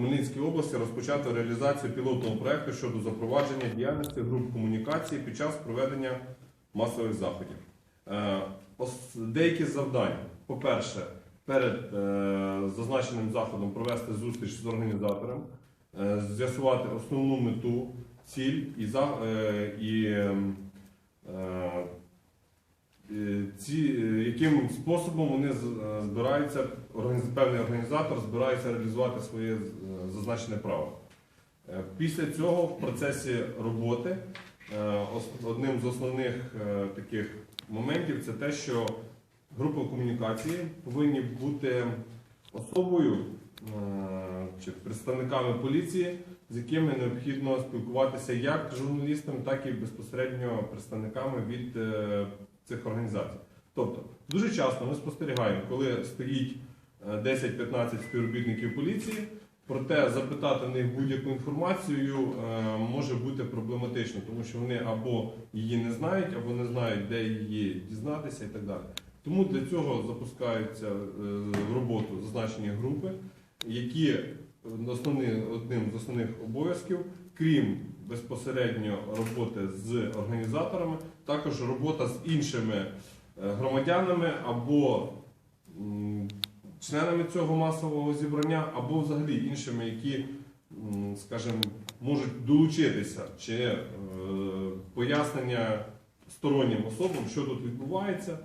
Хмельницькій області розпочати реалізацію пілотного проекту щодо запровадження діяльності груп комунікації під час проведення масових заходів. Е, Деякі завдання. По-перше, перед е, зазначеним заходом провести зустріч з організатором, е, з'ясувати основну мету, ціль і, і яким способом вони е, збираються, певний організатор збирається реалізувати своє е, зазначене право. Е, Після цього в процесі роботи одним з основних таких моментів це те, що групи комунікації повинні бути особою чи представниками поліції, з якими необхідно спілкуватися як журналістам, так і безпосередньо представниками від цих організацій. Тобто, дуже часто ми спостерігаємо, коли стоїть е, 10-15 співробітників поліції, проте запитати в них будь-яку інформацію е, може бути проблематично, тому що вони або її не знають, або не знають, де її дізнатися і так далі. Тому для цього запускаються е, в роботу зазначені групи, які основні, одним з основних обов'язків, крім безпосередньо роботи з організаторами, також робота з іншими е, громадянами або членами цього масового зібрання, або взагалі іншими, які, скажімо, можуть долучитися чи е, пояснення стороннім особам, що тут відбувається,